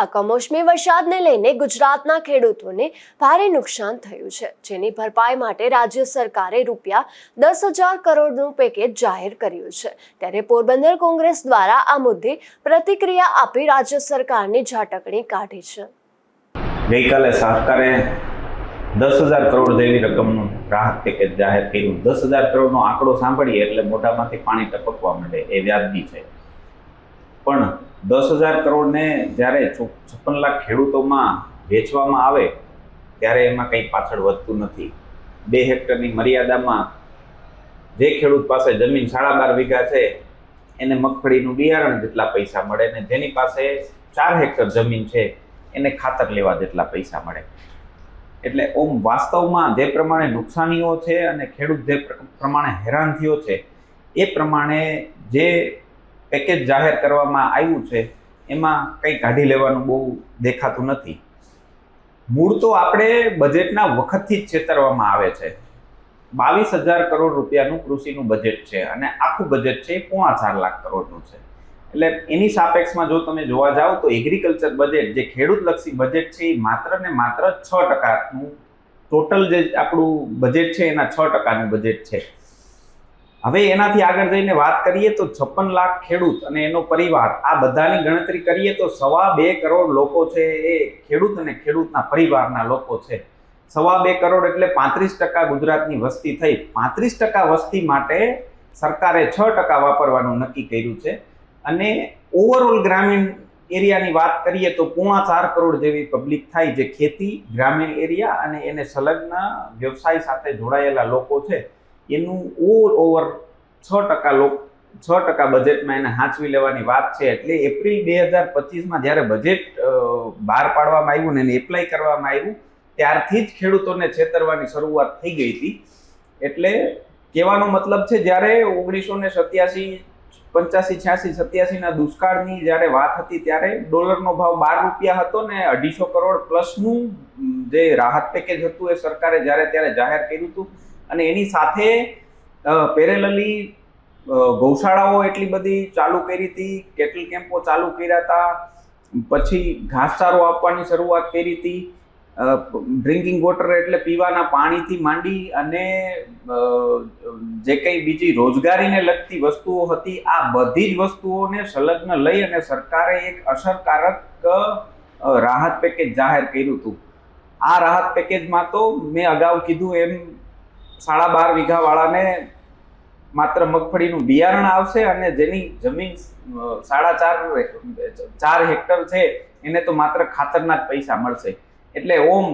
આ કમોસમી વરસાદને લઈને ગુજરાતના ખેડૂતોને ભારે નુકસાન થયું છે. જેની ભરપાઈ માટે રાજ્ય સરકારે રૂપિયા દસ હજાર કરોડનું પેકેજ જાહેર કર્યું છે. ત્યારે પોરબંદર કોંગ્રેસ દ્વારા આ મુદ્દે પ્રતિક્રિયા આપી રાજ્ય સરકારની ઝાટકણી કાઢી છે. ગઈકાલે સરકારે દસ હજાર કરોડ જેવી રકમનું રાહત પેકેજ જાહેર કર્યું. દસ હજાર કરોડનો આંકડો સાંભળીએ એટલે મોઢામાંથી પાણી ટપકવા માંડે. એ વ્યાજબી છે. દસ હજાર કરોડને જ્યારે છપ્પન લાખ ખેડૂતોમાં વેચવામાં આવે, ત્યારે એમાં કંઈ પાછળ વધતું નથી. બે હેક્ટરની મર્યાદામાં જે ખેડૂત પાસે જમીન સાડા બાર વીઘા છે, એને મગફળીનું બિયારણ જેટલા પૈસા મળે ને જેની પાસે ચાર હેક્ટર જમીન છે, એને ખાતર લેવા જેટલા પૈસા મળે. એટલે ઓમ વાસ્તવમાં જે પ્રમાણે નુકસાનીઓ છે અને ખેડૂત જે પ્રમાણે હેરાન થયો છે, એ પ્રમાણે જે પેકેજ જાહેર કરવામાં આવ્યું છે, એમાં કંઈ કાઢી લેવાનું બહુ દેખાતું નથી. મૂળ તો આપણે બજેટના વખતથી જ છેતરવામાં આવે છે. બાવીસ હજાર કરોડ રૂપિયાનું કૃષિનું બજેટ છે અને આખું બજેટ છે એ પોણા ચાર લાખ કરોડનું છે. એટલે એની સાપેક્ષમાં જો તમે જોવા જાઓ તો એગ્રીકલ્ચર બજેટ જે ખેડૂતલક્ષી બજેટ છે એ માત્ર ને માત્ર છ ટકાનું ટોટલ જે આપણું બજેટ છે એના છ ટકાનું બજેટ છે. હવે એનાથી આગળ જઈને વાત કરીએ તો છપ્પન લાખ ખેડૂત અને એનો પરિવાર, આ બધાની ગણતરી કરીએ તો સવા બે કરોડ લોકો છે એ ખેડૂત અને ખેડૂતના પરિવારના લોકો છે. સવા બે કરોડ એટલે પાંત્રીસ ટકા ગુજરાતની વસ્તી થઈ. પાંત્રીસ ટકા વસ્તી માટે સરકારે છ ટકા વાપરવાનું નક્કી કર્યું છે. અને ઓવરઓલ ગ્રામીણ એરિયાની વાત કરીએ તો પોણા ચાર કરોડ જેવી પબ્લિક થાય જે ખેતી, ગ્રામીણ એરિયા અને એને સંલગ્ન વ્યવસાય સાથે જોડાયેલા લોકો છે. એનું ઓલ ઓવર છ ટકા લોક છ ટકા બજેટમાં એને હાંચવી લેવાની વાત છે. એટલે એપ્રિલ બે હજાર પચીસમાં જ્યારે બજેટ બહાર પાડવામાં આવ્યું ને એને એપ્લાય કરવામાં આવ્યું, ત્યારથી જ ખેડૂતોને છેતરવાની શરૂઆત થઈ ગઈ હતી. એટલે કહેવાનો મતલબ છે, જ્યારે ઓગણીસો ને સત્યાસી, પંચ્યાસી, છ્યાસી, સત્યાસીના દુષ્કાળની જ્યારે વાત હતી, ત્યારે ડોલરનો ભાવ બાર રૂપિયા હતો ને અઢીસો કરોડ પ્લસનું જે રાહત પેકેજ હતું એ સરકારે જ્યારે ત્યારે જાહેર કર્યું હતું અને એની સાથે પેરેલલી ગૌશાળાઓ એટલી બધી ચાલુ કરી હતી, કેટલ કેમ્પો ચાલુ કર્યા હતા, પછી ઘાસચારો આપવાની શરૂઆત કરી હતી ડ્રિંકિંગ વોટર એટલે પીવાના પાણીથી માંડી અને જે કંઈ બીજી રોજગારીને લગતી વસ્તુઓ હતી, આ બધી જ વસ્તુઓને સંલગ્ન લઈ અને સરકારે એક અસરકારક રાહત પેકેજ જાહેર કર્યું હતું. આ રાહત પેકેજમાં તો મેં અગાઉ કીધું એમ સાડા બાર વીઘાવાળાને માત્ર મગફળીનું બિયારણ આવશે અને જેની જમીન સાડા ચાર ચાર હેક્ટર છે, એને તો માત્ર ખાતરના જ પૈસા મળશે. એટલે ઓમ,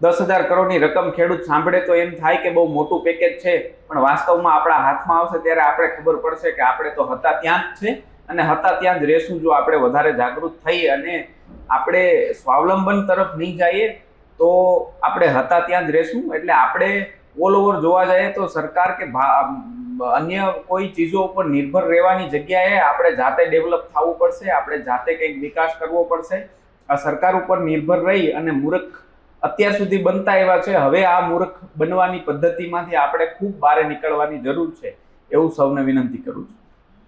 દસ હજાર કરોડની રકમ ખેડૂત સાંભળે તો એમ થાય કે બહુ મોટું પેકેજ છે, પણ વાસ્તવમાં આપણા હાથમાં આવશે ત્યારે આપણે ખબર પડશે કે આપણે તો હતા ત્યાં જ છે અને હતા ત્યાં જ રહેશું જો આપણે વધારે જાગૃત થઈ અને આપણે સ્વાવલંબન તરફ નહીં જઈએ, તો આપણે હતા ત્યાં જ રહેશું. એટલે આપણે ઓલ ઓવર જોવા જઈએ તો સરકાર કે અન્ય કોઈ ચીજો ઉપર નિર્ભર રહેવાની જગ્યાએ આપણે જાતે ડેવલપ થવું પડશે, આપણે જાતે કંઈક વિકાસ કરવો પડશે. આ સરકાર ઉપર નિર્ભર રહી અને મૂર્ખ અત્યાર સુધી બનતા એવા છે. હવે આ મૂર્ખ બનવાની પદ્ધતિમાંથી આપણે ખૂબ બહાર નીકળવાની જરૂર છે. એવું સૌને વિનંતી કરું છું.